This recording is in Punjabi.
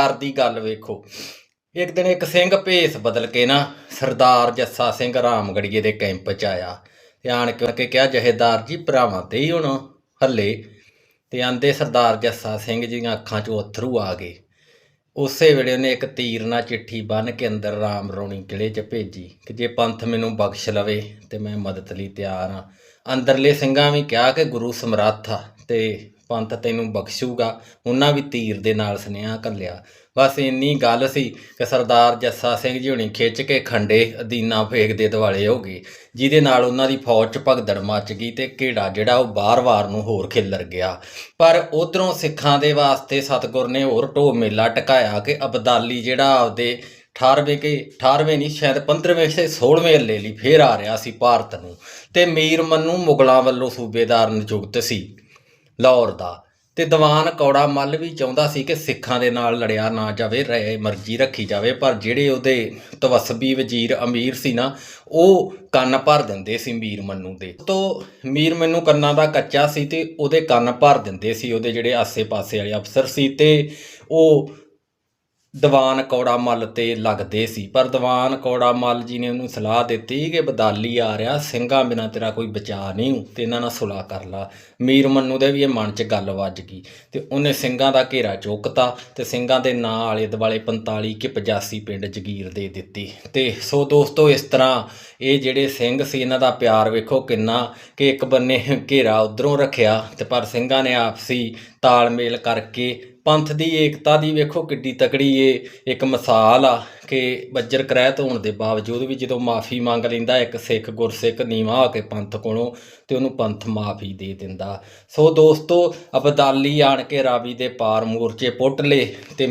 ਪਿਆਰ ਦੀ ਗੱਲ ਵੇਖੋ। ਇੱਕ ਦਿਨ ਇੱਕ ਸਿੰਘ ਭੇਸ ਬਦਲ ਕੇ ਨਾ ਸਰਦਾਰ ਜੱਸਾ ਸਿੰਘ ਰਾਮਗੜੀਏ ਦੇ ਕੈਂਪ 'ਚ ਆਇਆ ਤੇ ਆਣ ਕੇ ਕਿਹਾ, ਜਹੇਦਾਰ ਜੀ, ਭਰਾਵਾਂ ਤੇ ਹੀ ਹੁਣ ਹੱਲੇ। ਤੇ ਆਂਦੇ ਸਰਦਾਰ ਜੱਸਾ ਸਿੰਘ ਜੀ ਦੀਆਂ ਅੱਖਾਂ 'ਚੋਂ ਅਥਰੂ ਆ ਗਏ। ਉਸੇ ਵੇਲੇ ਉਹਨੇ ਇੱਕ ਤੀਰ ਨਾਲ ਚਿੱਠੀ ਬੰਨ ਕੇ ਅੰਦਰ ਰਾਮ ਰੋਣੀ ਕਿਲੇ 'ਚ ਭੇਜੀ ਕਿ ਜੇ ਪੰਥ ਮੈਨੂੰ ਬਖਸ਼ ਲਵੇ ਤੇ ਮੈਂ ਮਦਦ ਲਈ ਤਿਆਰ ਹਾਂ ਅੰਦਰਲੇ ਸਿੰਘਾਂ ਵੀ ਕਿਹਾ ਕਿ ਗੁਰੂ ਸਮਰੱਥ ਆ ਤੇ ਪੰਥ ਤੈਨੂੰ ਬਖਸ਼ੂਗਾ। ਉਹਨਾਂ ਵੀ ਤੀਰ ਦੇ ਨਾਲ ਸੁਨੇਹਾ ਘੱਲਿਆ। ਬਸ ਇੰਨੀ ਗੱਲ ਸੀ ਕਿ ਸਰਦਾਰ ਜੱਸਾ ਸਿੰਘ ਜੀ ਹੁਣੀ ਖਿੱਚ ਕੇ ਖੰਡੇ ਅਦੀਨਾ ਫੇਕ ਦੇ ਦਿਵਾਲੇ ਹੋ ਗਏ, ਜਿਹਦੇ ਨਾਲ ਉਹਨਾਂ ਦੀ ਫੌਜ 'ਚ ਭਗਦੜ ਮੱਚ ਗਈ ਤੇ ਘੇੜਾ ਜਿਹੜਾ ਉਹ ਬਾਰ-ਬਾਰ ਨੂੰ ਹੋਰ ਖਿੱਲਰ ਗਿਆ। ਪਰ ਉਧਰੋਂ ਸਿੱਖਾਂ ਦੇ ਵਾਸਤੇ ਸਤਿਗੁਰ ਨੇ ਹੋਰ ਢੋ ਮੇਲਾ ਟਕਾਇਆ ਕਿ ਅਬਦਾਲੀ ਜਿਹੜਾ ਆਪਦੇ 18ਵੇਂ ਕੇ 18ਵੇਂ ਨਹੀਂ, ਸ਼ਾਇਦ 15ਵੇਂ ਸੇ 16ਵੇਂ ਹੱਲੇ ਲਈ ਫੇਰ ਆ ਰਿਹਾ ਸੀ ਭਾਰਤ ਨੂੰ। ਤੇ ਮੀਰ ਮੰਨੂ ਮੁਗਲਾਂ ਵੱਲੋਂ ਸੂਬੇਦਾਰ ਨਿਯੁਕਤ ਸੀ। ਲਾਹੌਰ ਦਾ। ਤੇ ਦੀਵਾਨ ਕੌੜਾ ਮੱਲ ਵੀ ਚਾਹੁੰਦਾ ਸੀ ਕਿ ਸਿੱਖਾਂ ਦੇ ਨਾਲ ਲੜਿਆ ਨਾ ਜਾਵੇ ਰਹਿ ਮਰਜ਼ੀ ਰੱਖੀ ਜਾਵੇ, ਪਰ ਜਿਹੜੇ ਉਹਦੇ ਤਵਸਬੀ ਵਜ਼ੀਰ ਅਮੀਰ ਸੀ ਨਾ, ਉਹ ਕੰਨ ਭਰ ਦਿੰਦੇ ਸੀ ਮੀਰ ਮੰਨੂ ਦੇ। ਤੋਂ ਮੀਰ ਮੰਨੂ ਕੰਨਾਂ ਦਾ ਕੱਚਾ ਸੀ ਤੇ ਉਹਦੇ ਕੰਨ ਭਰ ਦਿੰਦੇ ਸੀ ਉਹਦੇ ਜਿਹੜੇ ਆਸੇ-ਪਾਸੇ ਵਾਲੇ ਅਫਸਰ ਸੀ ਤੇ ਉਹ ਦੀਵਾਨ ਕੌੜਾ ਮੱਲ ਤੇ ਲੱਗਦੇ ਸੀ। ਪਰ ਦੀਵਾਨ ਕੌੜਾ ਮੱਲ ਜੀ ਨੇ ਉਹਨੂੰ ਸਲਾਹ ਦਿੱਤੀ ਕਿ ਬਦਾਲੀ ਆ ਰਿਹਾ, ਸਿੰਘਾਂ ਬਿਨਾਂ ਤੇਰਾ ਕੋਈ ਬਚਾ ਨਹੀਂ ਹੂੰ, ਤੇ ਇਹਨਾਂ ਨਾਲ ਸੁਲਾਹ ਕਰ ਲਾ। ਮੀਰ ਮੰਨੂ ਦੇ ਵੀ ਇਹ ਮਨ 'ਚ ਗੱਲ ਵੱਜ ਗਈ ਤੇ ਉਹਨੇ ਸਿੰਘਾਂ ਦਾ ਘੇਰਾ ਚੁੱਕਤਾ ਤੇ ਸਿੰਘਾਂ ਦੇ ਨਾਂ ਆਲੇ ਦੁਆਲੇ 45 ਕਿ 85 ਪਿੰਡ ਜਗੀਰ ਦੇ ਦਿੱਤੀ। ਤੇ ਸੋ ਦੋਸਤੋ, ਇਸ ਤਰ੍ਹਾਂ ਇਹ ਜਿਹੜੇ ਸਿੰਘ ਸੀ, ਇਹਨਾਂ ਦਾ ਪਿਆਰ ਵੇਖੋ ਕਿੰਨਾ ਕਿ ਇੱਕ ਬੰਨੇ ਘੇਰਾ ਉਧਰੋਂ ਰੱਖਿਆ ਤੇ ਪਰ ਸਿੰਘਾਂ ਨੇ ਆਪਸੀ ਤਾਲਮੇਲ ਕਰਕੇ ਪੰਥ ਦੀ ਏਕਤਾ ਦੀ ਵੇਖੋ ਕਿੱਡੀ ਤਕੜੀ ਇਹ ਇੱਕ ਮਿਸਾਲ ਆ ਕਿ ਬੱਜਰ ਕਰਹਿਤ ਹੋਣ ਦੇ ਬਾਵਜੂਦ ਵੀ ਜਦੋਂ ਮਾਫੀ ਮੰਗ ਲੈਂਦਾ, ਇੱਕ ਸਿੱਖ ਗੁਰਸਿੱਖ ਨੀਵਾ ਹੋ ਕੇ ਪੰਥ ਕੋਲੋਂ ਤੇ ਉਹਨੂੰ ਪੰਥ ਮਾਫੀ ਦੇ ਦਿੰਦਾ। ਸੋ ਦੋਸਤੋ, ਅਬਦਾਲੀ ਆਣ ਕੇ ਰਾਵੀ ਦੇ ਪਾਰ ਮੋਰਚੇ ਪੁੱਟ ਲੇ ਤੇ